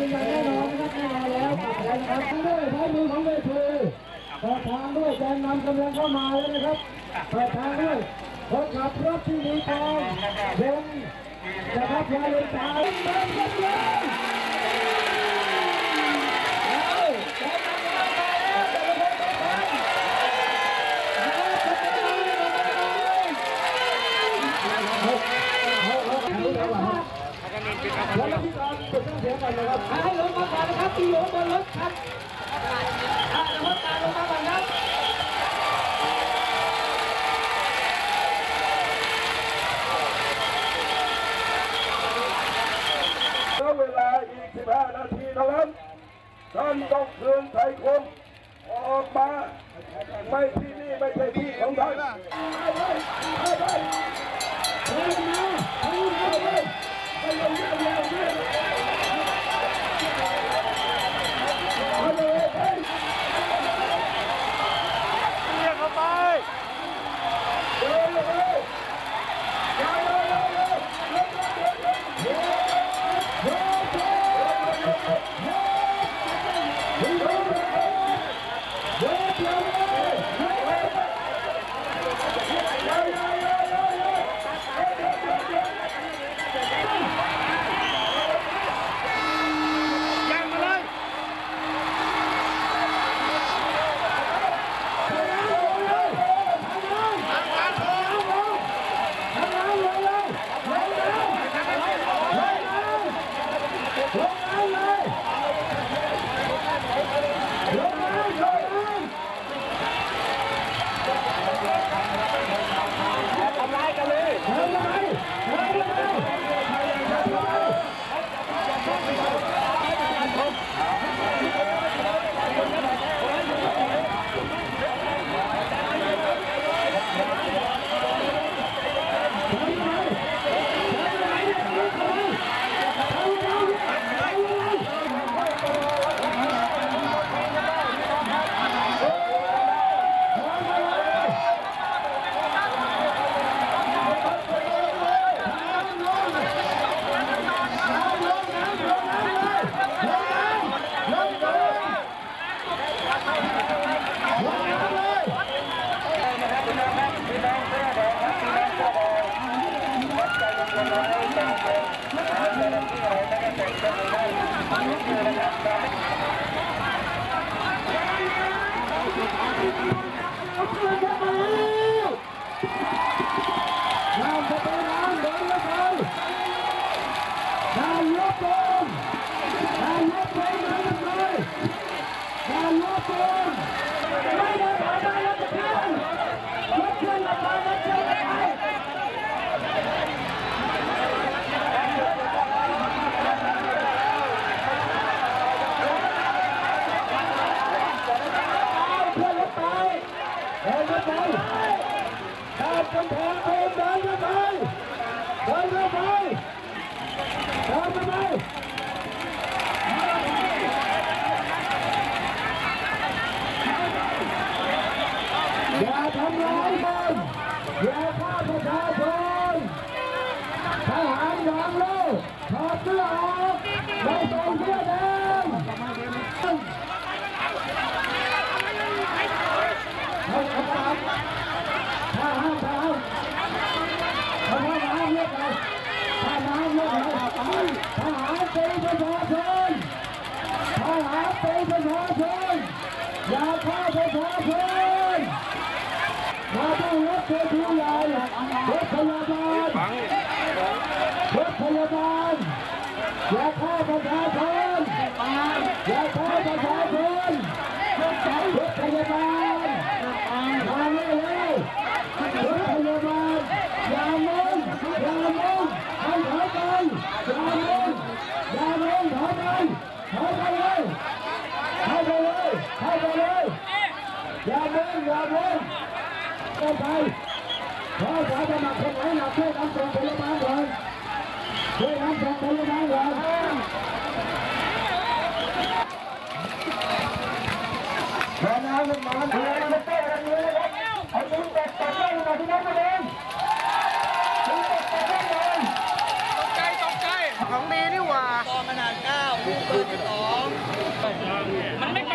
ยืนยันแน่นอนนะครับแน่นอนแล้วปักแล้วนะครับทั้งด้วยใช้มือของเวทีเปิดทางด้วยแกนนำกำลังเข้ามาแล้วนะครับเปิดทางด้วยคนขับรถที่มีทองวงนะครับยาเลนตายเดินกันเลยเอาแกนนำเข้ามาแล้วแต่ละคนไปเอาไปเอาเอาเอาเอาเอา แล้ว พี่กรณ์เป็นต้องเสียก่อนนะครับให้ลงมาก่อนนะครับที่อยู่บนรถครับอะรถตามลงมาก่อนครับแล้วเวลาอีก 15 นาทีเท่านั้นท่านต้องคืนไทยคมออกมา ไม่ที่นี่ไม่ใช่ที่ของท่าน เดินเข้าไปเดินเข้าไปอย่าทำร้ายมันอย่าฆ่าประชาชนทหารยอมโลกถอดเสื้อออกไม่ใส่เสื้อแดงเอาเอาเอาถ้าห้ามถ้าห้ามถ้าห้ามเรียกอะไรถ้าห้ามเรียกอะไรทหารเป็นประชาชนทหารเป็นประชาชนอย่าฆ่าประชาชนมาต้องรถ เจ้าที่ใหญ่รถพยาบาลรถพยาบาลอย่าฆ่าประชาชนอย่าฆ่าประชาชนรถพยาบาลมาเลยเลยรถพยาบาลอย่ามุ่งอย่ามุ่งให้ถอยไปอย่ามุ่งอย่ามุ่งถอยไปถอยไปเลยเข้าไปเลยเข้าไปเลยอย่ามุ่งอย่ามุ่ง เข้าไปขอสาสมัคนไหนหนักช่วยนำส่งพยาบาลก่อนช่วยนำส่งพยาบาลก่อนขอน้ำลงมาเดินมาเต้นกันเลยเอาตุ้งเป็ดตัดไมาที่นั่นมาเองตุ้งเป็ดตัดได้เลยตกใกใจของดีนี่หว่ากองขนาดเก้ามันไม่ไป